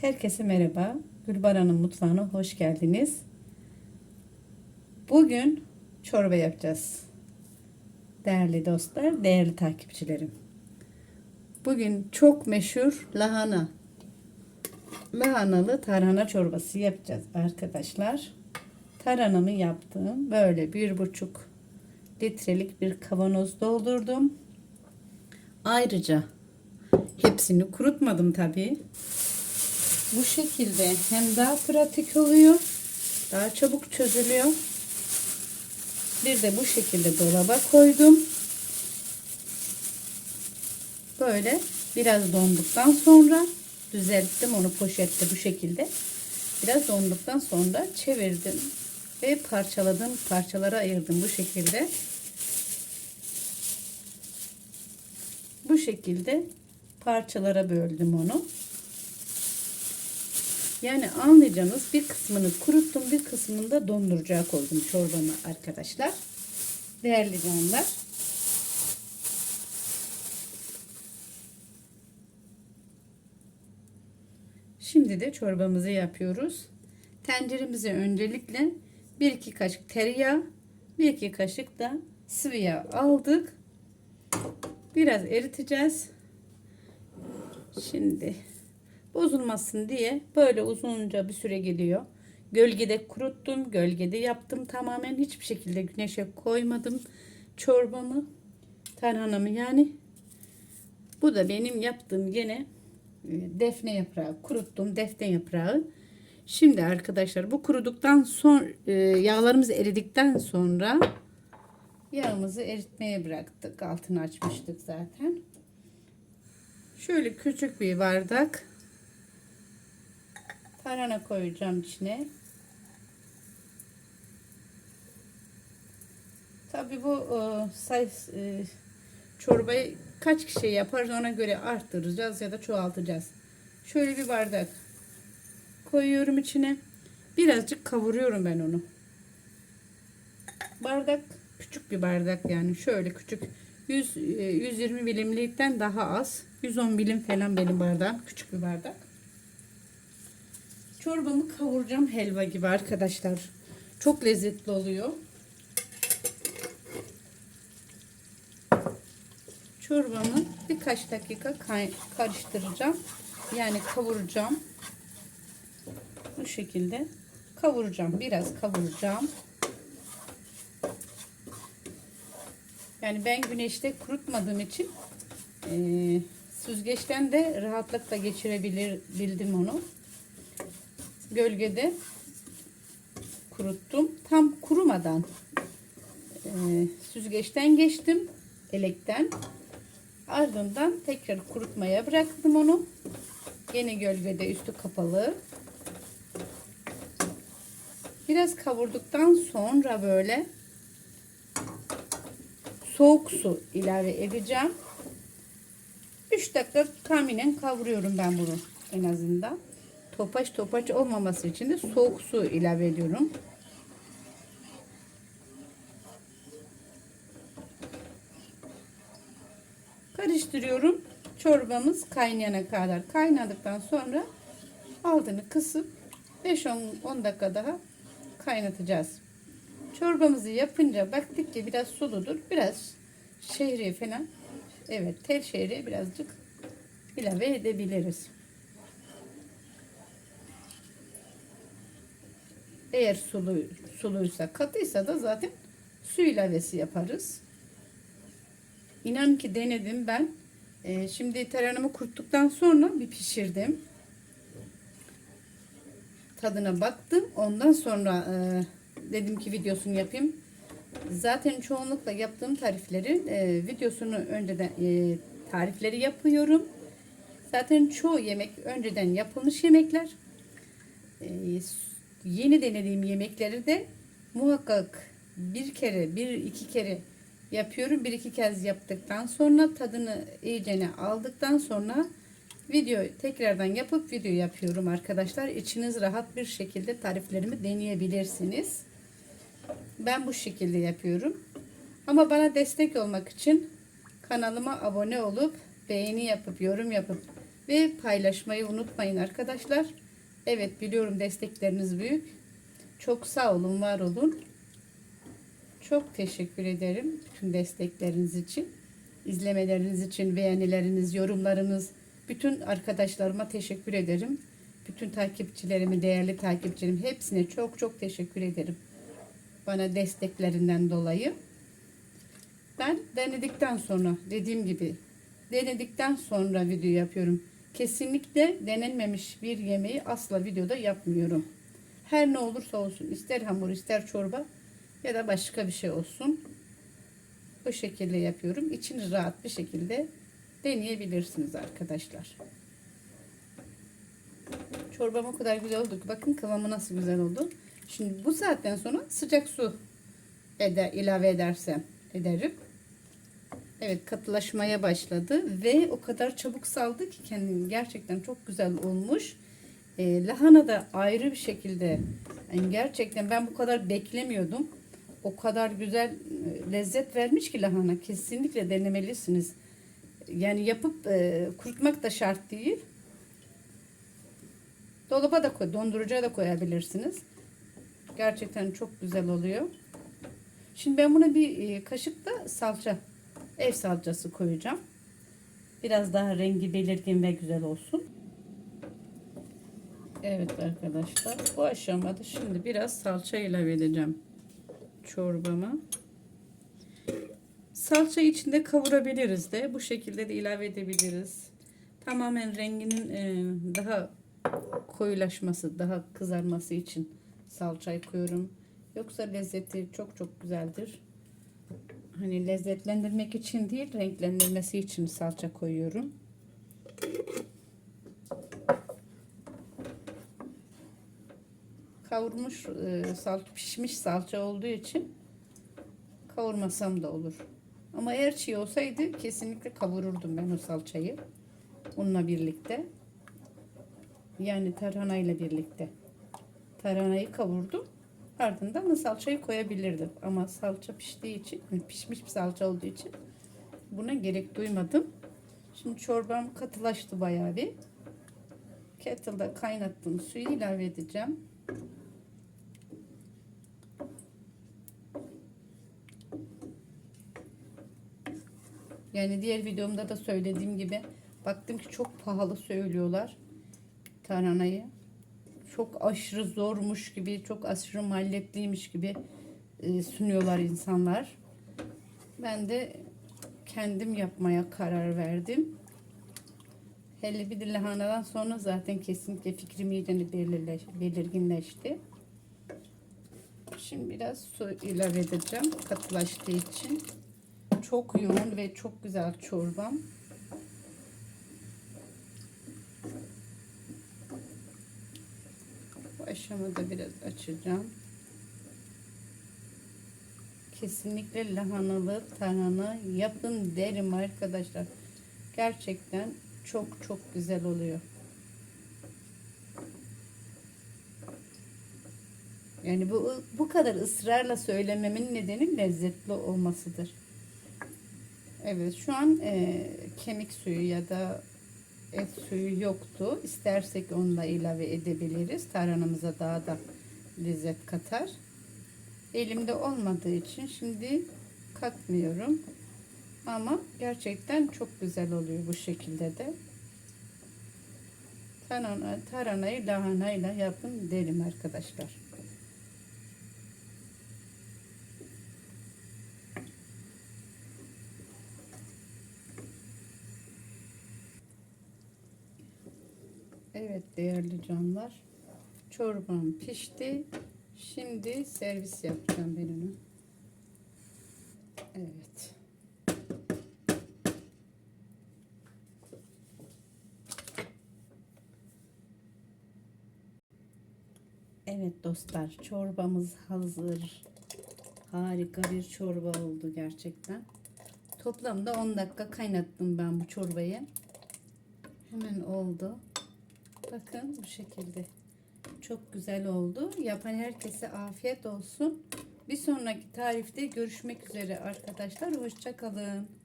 Herkese merhaba. Gülbaran'ın mutfağına hoş geldiniz. Bugün çorba yapacağız. Değerli dostlar, değerli takipçilerim. Bugün çok meşhur lahana. Lahanalı tarhana çorbası yapacağız arkadaşlar. Tarhanamı yaptım. Böyle bir buçuk litrelik bir kavanoz doldurdum. Ayrıca hepsini kurutmadım tabii. Bu şekilde hem daha pratik oluyor, daha çabuk çözülüyor. Bir de bu şekilde dolaba koydum. Böyle biraz donduktan sonra düzelttim onu poşette bu şekilde. Biraz donduktan sonra çevirdim ve parçaladım, parçalara ayırdım bu şekilde. Bu şekilde parçalara böldüm onu. Yani anlayacağınız bir kısmını kuruttum, bir kısmını da dondurucuya koydum çorbamı arkadaşlar. Değerli canlar. Şimdi de çorbamızı yapıyoruz. Tenceremize öncelikle 1-2 kaşık tereyağı, 1-2 kaşık da sıvı yağ aldık. Biraz eriteceğiz. Şimdi bozulmasın diye böyle uzunca bir süre geliyor. Gölgede kuruttum, gölgede yaptım tamamen hiçbir şekilde güneşe koymadım çorbamı, tarhanamı yani. Bu da benim yaptığım gene e, defne yaprağı, kuruttum defne yaprağı. Şimdi arkadaşlar bu kuruduktan sonra yağlarımız eridikten sonra yağımızı eritmeye bıraktık. Altını açmıştık zaten. Şöyle küçük bir bardak tarhana koyacağım içine. Tabi bu e, e, çorbayı kaç kişi yaparız ona göre arttıracağız ya da çoğaltacağız. Şöyle bir bardak koyuyorum içine. Birazcık kavuruyorum ben onu. Bardak küçük bir bardak yani şöyle küçük 100 e, 120 milimlikten daha az. 110 milim falan benim bardağım. Küçük bir bardak. Çorbamı kavuracağım helva gibi arkadaşlar. Çok lezzetli oluyor. Çorbamı birkaç dakika karıştıracağım. Yani kavuracağım. Bu şekilde kavuracağım. Biraz kavuracağım. Yani ben güneşte kurutmadığım için e, süzgeçten de rahatlıkla geçirebilir onu. Gölgede kuruttum. Tam kurumadan e, süzgeçten geçtim. Elekten. Ardından tekrar kurutmaya bıraktım onu. Yine gölgede üstü kapalı. Biraz kavurduktan sonra böyle soğuk su ilave edeceğim. 3 dakika tahminen kavuruyorum ben bunu en azından. Topaç topaç olmaması için de soğuk su ilave ediyorum. Karıştırıyorum. Çorbamız kaynayana kadar kaynadıktan sonra altını kısıp 5-10 dakika daha kaynatacağız. Çorbamızı yapınca baktık ki biraz suludur. Biraz şehriye falan evet tel şehriye birazcık ilave edebiliriz. Eğer sulu, suluysa katıysa da zaten su ilavesi yaparız. İnan ki denedim ben. Ee, şimdi tarhanamı kuruttuktan sonra bir pişirdim. Tadına baktım. Ondan sonra e, dedim ki videosunu yapayım. Zaten çoğunlukla yaptığım tariflerin e, videosunu önceden e, tarifleri yapıyorum. Zaten çoğu yemek önceden yapılmış yemekler. E, yeni denediğim yemekleri de muhakkak bir kere, bir iki kere yapıyorum. Bir iki kez yaptıktan sonra tadını iyicene aldıktan sonra video tekrardan yapıp video yapıyorum arkadaşlar. İçiniz rahat bir şekilde tariflerimi deneyebilirsiniz. Ben bu şekilde yapıyorum. Ama bana destek olmak için kanalıma abone olup beğeni yapıp yorum yapıp Ve paylaşmayı unutmayın arkadaşlar. Evet biliyorum destekleriniz büyük. Çok sağ olun, var olun. Çok teşekkür ederim bütün destekleriniz için. izlemeleriniz için, beğenileriniz, yorumlarınız. Bütün arkadaşlarıma teşekkür ederim. Bütün takipçilerimi, değerli takipçilerim hepsine çok çok teşekkür ederim. Bana desteklerinden dolayı. Ben denedikten sonra dediğim gibi denedikten sonra video yapıyorum. Kesinlikle denenmemiş bir yemeği asla videoda yapmıyorum. Her ne olursa olsun ister hamur ister çorba ya da başka bir şey olsun. Bu şekilde yapıyorum. İçiniz rahat bir şekilde deneyebilirsiniz arkadaşlar. Çorbam o kadar güzel oldu ki bakın kıvamı nasıl güzel oldu. Şimdi bu saatten sonra sıcak su eder, ilave edersem ederim. Evet katılaşmaya başladı ve o kadar çabuk saldı ki kendini gerçekten çok güzel olmuş. E, lahana da ayrı bir şekilde yani gerçekten ben bu kadar beklemiyordum. O kadar güzel e, lezzet vermiş ki lahana kesinlikle denemelisiniz. Yani yapıp e, kurutmak da şart değil. Dolaba da koy, dondurucuya da koyabilirsiniz. Gerçekten çok güzel oluyor. Şimdi ben buna bir e, kaşık da salça, ev salçası koyacağım. Biraz daha rengi belirgin ve güzel olsun. Evet arkadaşlar bu aşamada şimdi biraz salça ilave edeceğim çorbama. Salça içinde kavurabiliriz de bu şekilde de ilave edebiliriz. Tamamen renginin e, daha koyulaşması, daha kızarması için salçayı koyuyorum. Yoksa lezzeti çok çok güzeldir. Hani lezzetlendirmek için değil, renklendirmesi için salça koyuyorum. Kavurmuş, e, sal, pişmiş salça olduğu için kavurmasam da olur. Ama eğer çiğ olsaydı kesinlikle kavururdum ben o salçayı. Onunla birlikte. Yani tarhana ile birlikte. Tarhanayı kavurdum. Ardından da salçayı koyabilirdim. Ama salça piştiği için, pişmiş bir salça olduğu için buna gerek duymadım. Şimdi çorbam katılaştı bayağı bir. Kettle'da kaynattığım suyu ilave edeceğim. Yani diğer videomda da söylediğim gibi baktım ki çok pahalı söylüyorlar tarhanayı. Çok aşırı zormuş gibi, çok aşırı maliyetiymiş gibi e, sunuyorlar insanlar. Ben de kendim yapmaya karar verdim. Hele bir de lahanadan sonra zaten kesinlikle fikrim iyice belirleş, belirginleşti. Şimdi biraz su ilave edeceğim katılaştığı için. Çok yoğun ve çok güzel çorbam. Aşamada biraz açacağım. Kesinlikle lahanalı tarhana yapın derim arkadaşlar. Gerçekten çok çok güzel oluyor. Yani bu bu kadar ısrarla söylememin nedeni lezzetli olmasıdır. Evet şu an e, kemik suyu ya da et suyu yoktu. İstersek onu da ilave edebiliriz. Tarhanamıza daha da lezzet katar. Elimde olmadığı için şimdi katmıyorum. Ama gerçekten çok güzel oluyor bu şekilde de. Tarhana, tarhanayı lahanayla yapın derim arkadaşlar. Evet değerli canlar. Çorbam pişti. Şimdi servis yapacağım ben onu. Evet. Evet dostlar çorbamız hazır. Harika bir çorba oldu gerçekten. Toplamda 10 dakika kaynattım ben bu çorbayı. Hemen oldu. Bakın bu şekilde. Çok güzel oldu. Yapan herkese afiyet olsun. Bir sonraki tarifte görüşmek üzere arkadaşlar. Hoşçakalın.